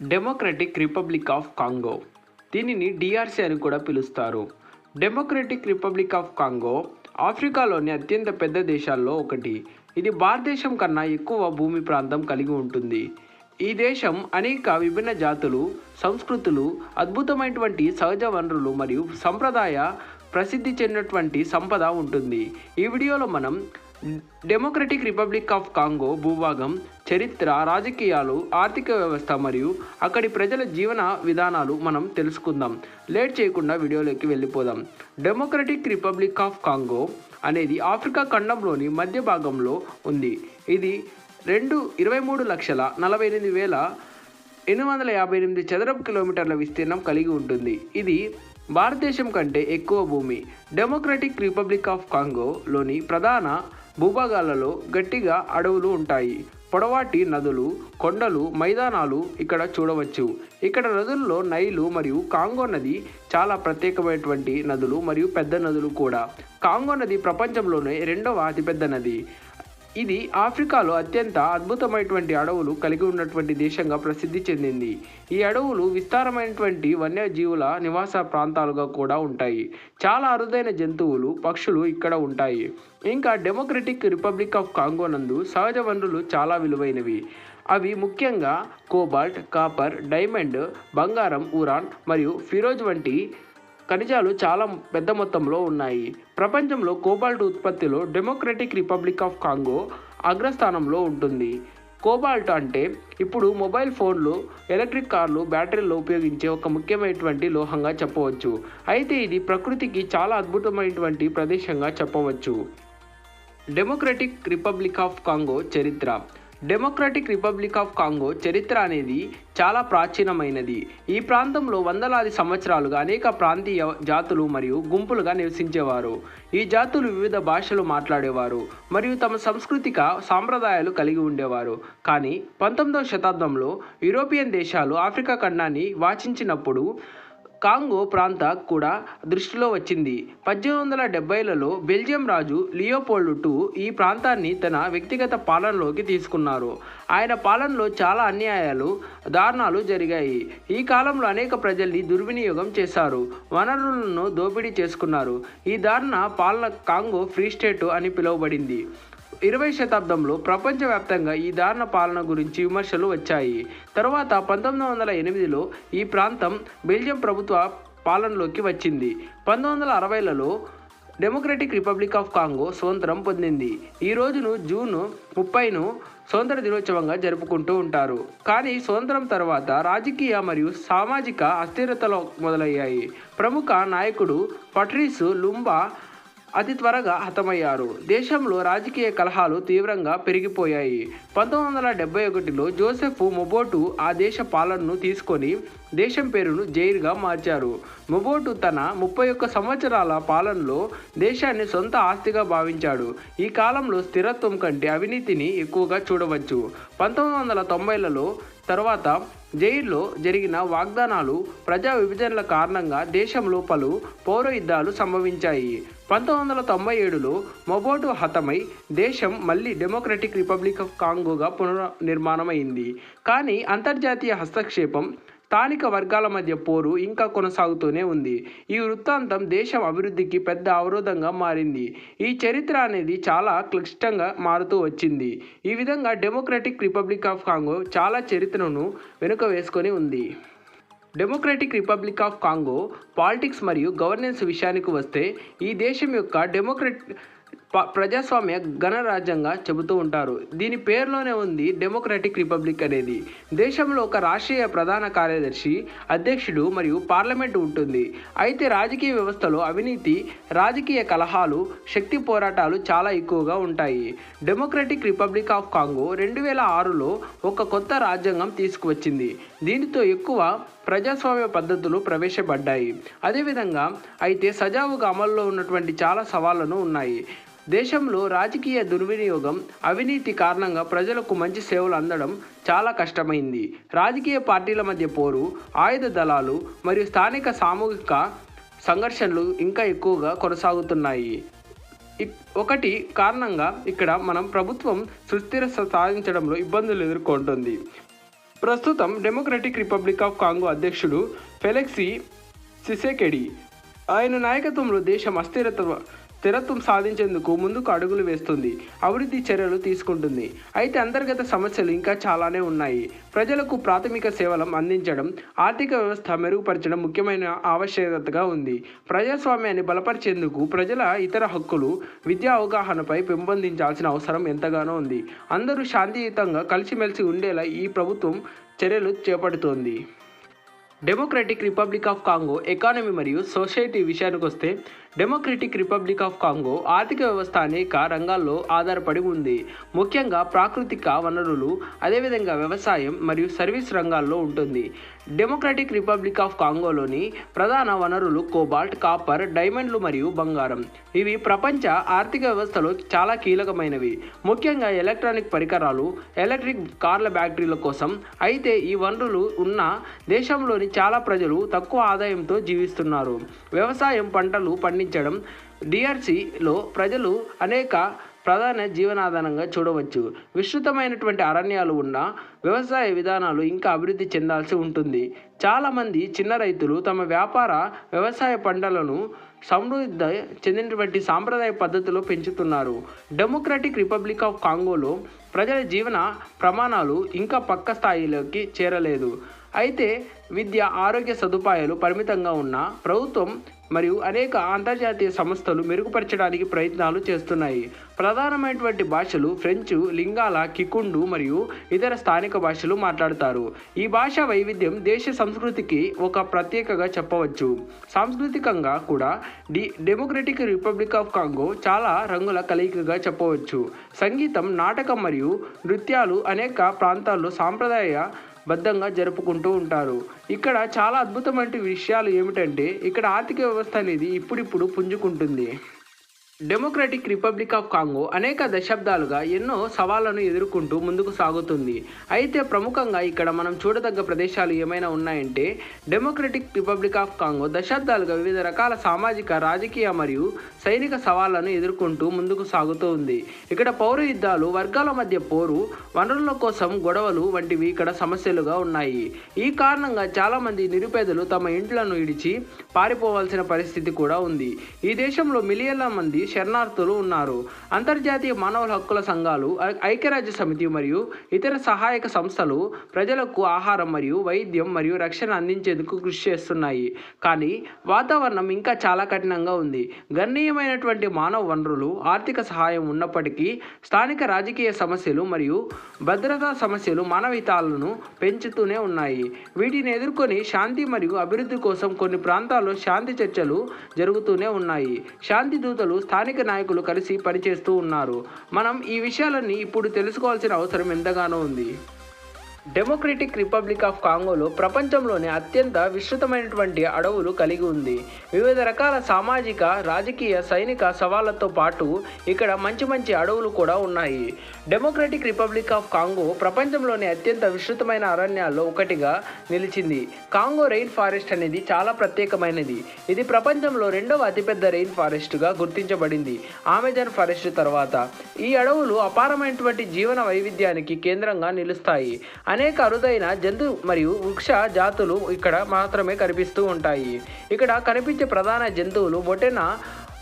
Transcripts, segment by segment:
Democratic republic of Congo దీనిని DRC అని కూడా పిలుస్తారు. డెమోక్రటిక్ రిపబ్లిక్ ఆఫ్ కాంగో ఆఫ్రికాలోని అత్యంత పెద్ద దేశాల్లో ఒకటి. ఇది భారతదేశం కన్నా ఎక్కువ భూమి ప్రాంతం కలిగి ఉంటుంది. ఈ దేశం అనేక విభిన్న జాతులు సంస్కృతులు అద్భుతమైనటువంటి సహజ వనరులు మరియు సంప్రదాయ ప్రసిద్ధి చెందినటువంటి సంపద ఉంటుంది. ఈ వీడియోలో మనం డెమోక్రటిక్ రిపబ్లిక్ ఆఫ్ కాంగో భూభాగం చరిత్ర రాజకీయాలు ఆర్థిక వ్యవస్థ మరియు అక్కడి ప్రజల జీవన విధానాలు మనం తెలుసుకుందాం. లేట్ చేయకుండా వీడియోలోకి వెళ్ళిపోదాం. డెమోక్రటిక్ రిపబ్లిక్ ఆఫ్ కాంగో అనేది ఆఫ్రికా ఖండంలోని మధ్య భాగంలో ఉంది. ఇది రెండు ఇరవై మూడు లక్షల నలభై ఎనిమిది వేల ఎనిమిది వందల యాభై ఎనిమిది చదరపు కిలోమీటర్ల విస్తీర్ణం కలిగి ఉంటుంది. ఇది భారతదేశం కంటే ఎక్కువ భూమి. డెమోక్రటిక్ రిపబ్లిక్ ఆఫ్ కాంగోలోని ప్రధాన భూభాగాలలో గట్టిగా అడవులు ఉంటాయి. పొడవాటి నదులు కొండలు మైదానాలు ఇక్కడ చూడవచ్చు. ఇక్కడ నదుల్లో నైలు మరియు కాంగో నది చాలా ప్రత్యేకమైనటువంటి నదులు మరియు పెద్ద నదులు కూడా. కాంగో నది ప్రపంచంలోనే రెండవ అతిపెద్ద నది. ఇది ఆఫ్రికాలో అత్యంత అద్భుతమైనటువంటి అడవులు కలిగి ఉన్నటువంటి దేశంగా ప్రసిద్ధి చెందింది. ఈ అడవులు విస్తారమైనటువంటి వన్యజీవుల నివాస ప్రాంతాలుగా కూడా ఉంటాయి. చాలా అరుదైన జంతువులు పక్షులు ఇక్కడ ఉంటాయి. ఇంకా డెమోక్రటిక్ రిపబ్లిక్ ఆఫ్ కాంగో నందు సహజ వనరులు చాలా విలువైనవి. అవి ముఖ్యంగా కోబాల్ట్ కాపర్ డైమండ్ బంగారం ఉరాన్ మరియు ఫిరోజ్ వంటి ఖనిజాలు చాలా పెద్ద మొత్తంలో ఉన్నాయి. ప్రపంచంలో కోబాల్ట్ ఉత్పత్తిలో డెమోక్రటిక్ రిపబ్లిక్ ఆఫ్ కాంగో అగ్రస్థానంలో ఉంటుంది. కోబాల్ట్ అంటే ఇప్పుడు మొబైల్ ఫోన్లు ఎలక్ట్రిక్ కార్లు బ్యాటరీల్లో ఉపయోగించే ఒక ముఖ్యమైనటువంటి లోహంగా చెప్పవచ్చు. అయితే ఇది ప్రకృతికి చాలా అద్భుతమైనటువంటి ప్రదేశంగా చెప్పవచ్చు. డెమోక్రటిక్ రిపబ్లిక్ ఆఫ్ కాంగో చరిత్ర. డెమోక్రటిక్ రిపబ్లిక్ ఆఫ్ కాంగో చరిత్ర అనేది చాలా ప్రాచీనమైనది. ఈ ప్రాంతంలో వందలాది సంవత్సరాలుగా అనేక ప్రాంతీయ జాతులు మరియు గుంపులుగా నివసించేవారు. ఈ జాతులు వివిధ భాషలు మాట్లాడేవారు మరియు తమ సాంస్కృతిక సాంప్రదాయాలు కలిగి ఉండేవారు. కానీ పంతొమ్మిదవ శతాబ్దంలో యూరోపియన్ దేశాలు ఆఫ్రికా ఖండాన్ని వాచించినప్పుడు కాంగో ప్రాంత కూడా దృష్టిలో వచ్చింది. పద్దెనిమిది వందల డెబ్బైలలో బెల్జియం రాజు లియోపోల్డ్ టూ ఈ ప్రాంతాన్ని తన వ్యక్తిగత పాలనలోకి తీసుకున్నారు. ఆయన పాలనలో చాలా అన్యాయాలు దారుణాలు జరిగాయి. ఈ కాలంలో అనేక ప్రజల్ని దుర్వినియోగం చేశారు. వనరులను దోపిడీ చేసుకున్నారు. ఈ దారుణ పాలన కాంగో ఫ్రీ స్టేట్ అని పిలువబడింది. ఇరవై శతాబ్దంలో ప్రపంచవ్యాప్తంగా ఈ దారుణ పాలన గురించి విమర్శలు వచ్చాయి. తరువాత పంతొమ్మిది వందల ఎనిమిదిలో ఈ ప్రాంతం బెల్జియం ప్రభుత్వ పాలనలోకి వచ్చింది. పంతొమ్మిది వందల అరవైలలో డెమోక్రటిక్ రిపబ్లిక్ ఆఫ్ కాంగో స్వతంత్రం పొందింది. ఈ రోజును జూన్ ముప్పైను స్వతంత్ర దినోత్సవంగా జరుపుకుంటూ ఉంటారు. కానీ స్వతంత్రం తర్వాత రాజకీయ మరియు సామాజిక అస్థిరతలు మొదలయ్యాయి. ప్రముఖ నాయకుడు పట్రీసు లుంబా అతి త్వరగా హతమయ్యారు. దేశంలో రాజకీయ కలహాలు తీవ్రంగా పెరిగిపోయాయి. పంతొమ్మిది వందల డెబ్బై ఒకటిలో జోసెఫ్ మొబోటు ఆ దేశ పాలనను తీసుకొని దేశం పేరును జైర్గా మార్చారు. మొబోటు తన ముప్పై ఒక్క సంవత్సరాల పాలనలో దేశాన్ని సొంత ఆస్తిగా భావించాడు. ఈ కాలంలో స్థిరత్వం కంటే అవినీతిని ఎక్కువగా చూడవచ్చు. పంతొమ్మిది వందల తొంభైలలో తర్వాత జైల్లో జరిగిన వాగ్దానాలు ప్రజా విభజనల కారణంగా దేశంలో పలు పౌర యుద్ధాలు సంభవించాయి. పంతొమ్మిది వందల తొంభై ఏడులో మొబోటు హతమై దేశం మళ్ళీ డెమోక్రటిక్ రిపబ్లిక్ ఆఫ్ కాంగోగా పునర్నిర్మాణమైంది. కానీ అంతర్జాతీయ హస్తక్షేపం స్థానిక వర్గాల మధ్య పోరు ఇంకా కొనసాగుతూనే ఉంది. ఈ వృత్తాంతం దేశం అభివృద్ధికి పెద్ద అవరోధంగా మారింది. ఈ చరిత్ర అనేది చాలా క్లిష్టంగా మారుతూ వచ్చింది. ఈ విధంగా డెమోక్రటిక్ రిపబ్లిక్ ఆఫ్ కాంగో చాలా చరిత్రను వెనుక వేసుకొని ఉంది. Democratic Republic of Congo politics మరియు గవర్నెన్స్ విషయానికి వస్తే ఈ దేశం యొక్క డెమోక్రట్ ప్రజాస్వామ్య గణరాజ్యంగా చెబుతూ ఉంటారు. దీని పేరులోనే ఉంది డెమోక్రటిక్ రిపబ్లిక్ అనేది. దేశంలో ఒక రాష్ట్రీయ ప్రధాన కార్యదర్శి అధ్యక్షుడు మరియు పార్లమెంట్ ఉంటుంది. అయితే రాజకీయ వ్యవస్థలో అవినీతి రాజకీయ కలహాలు శక్తి పోరాటాలు చాలా ఎక్కువగా ఉంటాయి. డెమోక్రటిక్ రిపబ్లిక్ ఆఫ్ కాంగో రెండు వేల ఆరులో ఒక కొత్త రాజ్యాంగం తీసుకువచ్చింది. దీనితో ఎక్కువ ప్రజాస్వామ్య పద్ధతులు ప్రవేశపడ్డాయి. అదేవిధంగా అయితే సజావుగా అమల్లో ఉన్నటువంటి చాలా సవాళ్ళను ఉన్నాయి. దేశంలో రాజకీయ దుర్వినియోగం అవినీతి కారణంగా ప్రజలకు మంచి సేవలు అందడం చాలా కష్టమైంది. రాజకీయ పార్టీల మధ్య పోరు ఆయుధ దళాలు మరియు స్థానిక సామూహిక సంఘర్షణలు ఇంకా ఎక్కువగా కొనసాగుతున్నాయి. ఒకటి కారణంగా ఇక్కడ మనం ప్రభుత్వం సుస్థిర సాధించడంలో ఇబ్బందులు ఎదుర్కొంటుంది. ప్రస్తుతం డెమోక్రటిక్ రిపబ్లిక్ ఆఫ్ కాంగో అధ్యక్షుడు ఫెలెక్సీ సిసెకెడి. ఆయన నాయకత్వంలో దేశం అస్థిరత స్థిరత్వం సాధించేందుకు ముందుకు అడుగులు వేస్తుంది అభివృద్ధి చర్యలు తీసుకుంటుంది. అయితే అంతర్గత సమస్యలు ఇంకా చాలానే ఉన్నాయి. ప్రజలకు ప్రాథమిక సేవలు అందించడం ఆర్థిక వ్యవస్థ మెరుగుపరచడం ముఖ్యమైన ఆవశ్యకతగా ఉంది. ప్రజాస్వామ్యాన్ని బలపరిచేందుకు ప్రజల ఇతర హక్కులు విద్యా అవగాహనపై పెంపొందించాల్సిన అవసరం ఎంతగానో ఉంది. అందరూ శాంతియుతంగా కలిసిమెలిసి ఉండేలా ఈ ప్రభుత్వం చర్యలు చేపడుతోంది. Democratic Republic of Congo economy మరియు సొసైటీ విషయానికి వస్తే డెమోక్రటిక్ రిపబ్లిక్ ఆఫ్ కాంగో ఆర్థిక వ్యవస్థ అనేక రంగాల్లో ఆధారపడి ఉంది. ముఖ్యంగా ప్రాకృతిక వనరులు అదేవిధంగా వ్యవసాయం మరియు సర్వీస్ రంగాల్లో ఉంటుంది. డెమోక్రటిక్ రిపబ్లిక్ ఆఫ్ కాంగోలోని ప్రధాన వనరులు కోబాల్ట్ కాపర్ డైమండ్లు మరియు బంగారం. ఇవి ప్రపంచ ఆర్థిక వ్యవస్థలో చాలా కీలకమైనవి. ముఖ్యంగా ఎలక్ట్రానిక్ పరికరాలు ఎలక్ట్రిక్ కార్ల బ్యాటరీల కోసం అయితే ఈ వనరులు ఉన్న దేశంలోని చాలా ప్రజలు తక్కువ ఆదాయంతో జీవిస్తున్నారు. వ్యవసాయం పంటలు పండించడం డిఆర్సిలో ప్రజలు అనేక ప్రధాన జీవనాధారంగా చూడవచ్చు. విస్తృతమైనటువంటి అరణ్యాలు ఉన్న వ్యవసాయ విధానాలు ఇంకా అభివృద్ధి చెందాల్సి ఉంటుంది. చాలామంది చిన్న రైతులు తమ వ్యాపార వ్యవసాయ పంటలను సమృద్ధి చెందినటువంటి సాంప్రదాయ పద్ధతిలో పెంచుతున్నారు. డెమోక్రటిక్ రిపబ్లిక్ ఆఫ్ కాంగోలో ప్రజల జీవన ప్రమాణాలు ఇంకా పక్క స్థాయిలోకి చేరలేదు. అయితే విద్య ఆరోగ్య సదుపాయాలు పరిమితంగా ఉన్న ప్రభుత్వం మరియు అనేక అంతర్జాతీయ సంస్థలు మెరుగుపరచడానికి ప్రయత్నాలు చేస్తున్నాయి. ప్రధానమైనటువంటి భాషలు ఫ్రెంచ్ లింగాల కికుండు మరియు ఇతర స్థానిక భాషలు మాట్లాడతారు. ఈ భాషా వైవిధ్యం దేశ సంస్కృతికి ఒక ప్రత్యేకగా చెప్పవచ్చు. సాంస్కృతికంగా కూడా D Democratic Republic of Congo చాలా రంగుల కలయికగా చెప్పవచ్చు. సంగీతం నాటకం మరియు నృత్యాలు అనేక ప్రాంతాల్లో సాంప్రదాయ బద్ధంగా జరుపుకుంటూ ఉంటారు. ఇక్కడ చాలా అద్భుతమైన విషయాలు ఏమిటంటే ఇక్కడ ఆర్థిక వ్యవస్థ అనేది ఇప్పుడిప్పుడు పుంజుకుంటుంది. డెమోక్రటిక్ రిపబ్లిక్ ఆఫ్ కాంగో అనేక దశాబ్దాలుగా ఎన్నో సవాళ్ళను ఎదుర్కొంటూ ముందుకు సాగుతుంది. అయితే ప్రముఖంగా ఇక్కడ మనం చూడదగ్గ ప్రదేశాలు ఏమైనా ఉన్నాయంటే డెమోక్రటిక్ రిపబ్లిక్ ఆఫ్ కాంగో దశాబ్దాలుగా వివిధ రకాల సామాజిక రాజకీయ మరియు సైనిక సవాళ్ళను ఎదుర్కొంటూ ముందుకు సాగుతూ ఉంది ఇక్కడ పౌర యుద్ధాలు వర్గాల మధ్య పోరు వనరుల కోసం గొడవలు వంటివి ఇక్కడ సమస్యలుగా ఉన్నాయి. ఈ కారణంగా చాలామంది నిరుపేదలు తమ ఇంట్లను ఇడిచి పారిపోవాల్సిన పరిస్థితి కూడా ఉంది. ఈ దేశంలో మిలియన్ల మంది శరణార్థులు ఉన్నారు. అంతర్జాతీయ మానవ హక్కుల సంఘాలు ఐ- ఐక్యరాజ్య సమితి మరియు ఇతర సహాయక సంస్థలు ప్రజలకు ఆహారం మరియు వైద్యం మరియు రక్షణ అందించేందుకు కృషి చేస్తున్నాయి. కానీ వాతావరణం ఇంకా చాలా కఠినంగా ఉంది. గణనీయమైనటువంటి మానవ వనరులు ఆర్థిక సహాయం ఉన్నప్పటికీ స్థానిక రాజకీయ సమస్యలు మరియు భద్రతా సమస్యలు మానవహితాలను పెంచుతూనే ఉన్నాయి. వీటిని ఎదుర్కొని శాంతి మరియు అభివృద్ధి కోసం కొన్ని ప్రాంతాల్లో శాంతి చర్చలు జరుగుతూనే ఉన్నాయి. శాంతి దూతలు స్థానిక నాయకులు కలిసి పనిచేస్తూ ఉన్నారు. మనం ఈ విషయాలన్నీ ఇప్పుడు తెలుసుకోవాల్సిన అవసరం ఎంతగానో ఉంది. డెమోక్రటిక్ రిపబ్లిక్ ఆఫ్ కాంగోలో ప్రపంచంలోనే అత్యంత విస్తృతమైనటువంటి అడవులు కలిగి ఉంది. వివిధ రకాల సామాజిక రాజకీయ సైనిక సవాళ్ళతో పాటు ఇక్కడ మంచి మంచి అడవులు కూడా ఉన్నాయి. డెమోక్రటిక్ రిపబ్లిక్ ఆఫ్ కాంగో ప్రపంచంలోనే అత్యంత విస్తృతమైన అరణ్యాల్లో ఒకటిగా నిలిచింది. కాంగో రెయిన్ ఫారెస్ట్ అనేది చాలా ప్రత్యేకమైనది. ఇది ప్రపంచంలో రెండవ అతిపెద్ద రెయిన్ ఫారెస్ట్గా గుర్తించబడింది. అమెజాన్ ఫారెస్ట్ తర్వాత. ఈ అడవులు అపారమైనటువంటి జీవన వైవిధ్యానికి కేంద్రంగా నిలుస్తాయి. అనేక అరుదైన జంతు మరియు వృక్ష జాతులు ఇక్కడ మాత్రమే కనిపిస్తూ ఉంటాయి. ఇక్కడ కనిపించే ప్రధాన జంతువులు బొటెన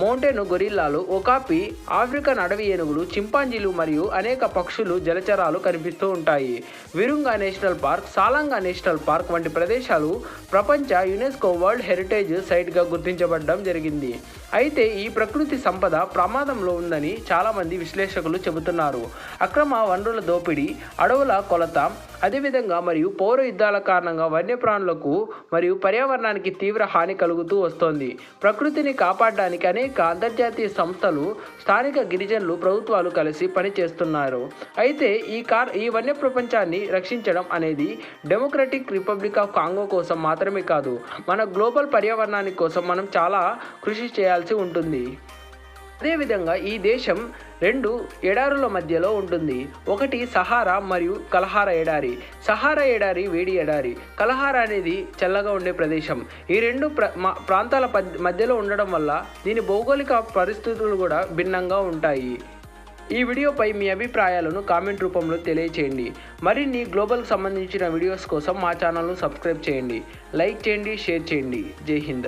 మౌంటైన్ గొరిల్లాలు ఒకాపి ఆఫ్రికన్ అడవి ఏనుగులు చింపాంజీలు మరియు అనేక పక్షులు జలచరాలు కనిపిస్తూ ఉంటాయి. Virunga National Park Salonga National Park వంటి ప్రదేశాలు ప్రపంచ యునెస్కో వరల్డ్ హెరిటేజ్ సైట్గా గుర్తించబడడం జరిగింది. అయితే ఈ ప్రకృతి సంపద ప్రమాదంలో ఉందని చాలామంది విశ్లేషకులు చెబుతున్నారు. అక్రమ వనరుల దోపిడీ అడవుల కొలత అదేవిధంగా మరియు పౌర యుద్ధాల కారణంగా వన్యప్రాణులకు మరియు పర్యావరణానికి తీవ్ర హాని కలుగుతూ వస్తోంది. ప్రకృతిని కాపాడడానికి అనేక అంతర్జాతీయ సంస్థలు స్థానిక గిరిజనులు ప్రభుత్వాలు కలిసి పనిచేస్తున్నారు. అయితే ఈ కార్ ఈ వన్య ప్రపంచాన్ని రక్షించడం అనేది డెమోక్రటిక్ రిపబ్లిక్ ఆఫ్ కాంగో కోసం మాత్రమే కాదు మన గ్లోబల్ పర్యావరణానికి కోసం మనం చాలా కృషి చేయాలి చేయాల్సి ఉంటుంది. అదేవిధంగా ఈ దేశం రెండు ఎడారుల మధ్యలో ఉంటుంది. ఒకటి సహారా మరియు కలహారా ఎడారి. సహారా ఎడారి వేడి ఎడారి. కలహారా అనేది చల్లగా ఉండే ప్రదేశం. ఈ రెండు ప్ర మా- ప్రాంతాల మధ్యలో ఉండడం వల్ల దీని భౌగోళిక పరిస్థితులు కూడా భిన్నంగా ఉంటాయి. ఈ వీడియోపై మీ అభిప్రాయాలను కామెంట్ రూపంలో తెలియచేయండి. మరిన్ని గ్లోబల్కి సంబంధించిన వీడియోస్ కోసం మా ఛానల్ను సబ్స్క్రైబ్ చేయండి. లైక్ చేయండి షేర్ చేయండి. జై హింద్.